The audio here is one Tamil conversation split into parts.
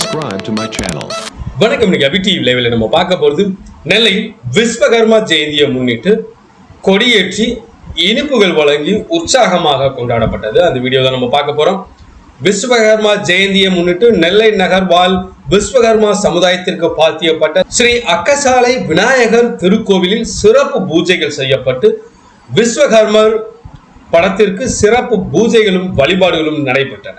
subscribe to my channel. வணக்கம் இன்னைக்கு அபி டிவி லைவில் நம்ம பார்க்க போகிறது நெல்லை விஸ்வகர்மா ஜெயந்தியை முன்னிட்டு கொடியேற்றி இனிப்புகள் வழங்கி உற்சாகமாக கொண்டாடப்பட்டது. அந்த வீடியோ தான் நம்ம பார்க்க போகிறோம் விஸ்வகர்மா ஜெயந்தியை முன்னிட்டு நெல்லை நகர் வாழ் விஸ்வகர்மா சமுதாயத்திற்கு பாத்தியப்பட்ட ஸ்ரீ அக்கசாலை விநாயகர் திருக்கோவிலில் சிறப்பு பூஜைகள் செய்யப்பட்டு விஸ்வகர்மர் படத்திற்கு சிறப்பு பூஜைகளும் வழிபாடுகளும் நடைபெற்றன.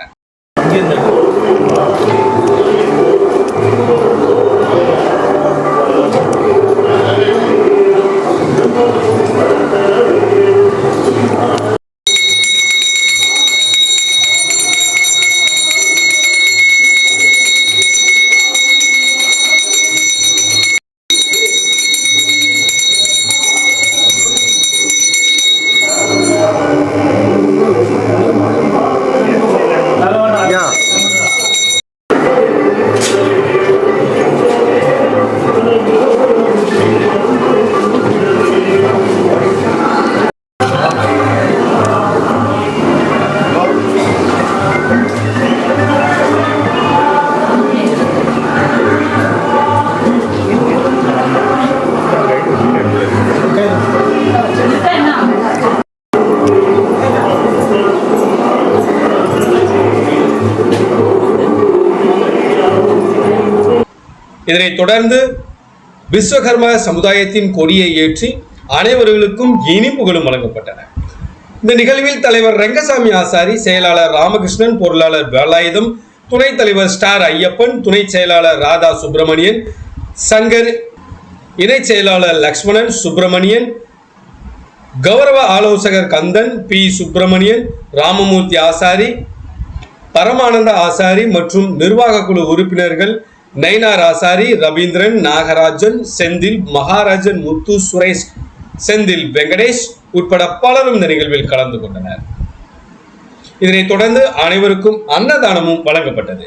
இதனைத் தொடர்ந்து விஸ்வகர்ம சமுதாயத்தின் கொடியை ஏற்றி அனைவர்களுக்கும் இனிப்புகளும் வழங்கப்பட்டன. இந்த நிகழ்வில் தலைவர் ரெங்கசாமி ஆசாரி செயலாளர் ராமகிருஷ்ணன் பொருளாளர் வேலாயுதம் துணைத் தலைவர் ஸ்டார் ஐயப்பன் துணை செயலாளர் ராதா சுப்பிரமணியன் சங்கர் இணைச் செயலாளர் லக்ஷ்மணன் சுப்பிரமணியன் கௌரவ ஆலோசகர் கந்தன் பி. சுப்பிரமணியன் ராமமூர்த்தி ஆசாரி பரமானந்த ஆசாரி மற்றும் நிர்வாக குழு உறுப்பினர்கள் நைனார் ஆசாரி ரவீந்திரன் நாகராஜன் செந்தில் மகாராஜன் முத்து சுரேஷ் செந்தில் வெங்கடேஷ் உட்பட பலரும் இந்த நிகழ்வில் கலந்து கொண்டனர். இதனைத் தொடர்ந்து அனைவருக்கும் அன்னதானமும் வழங்கப்பட்டது.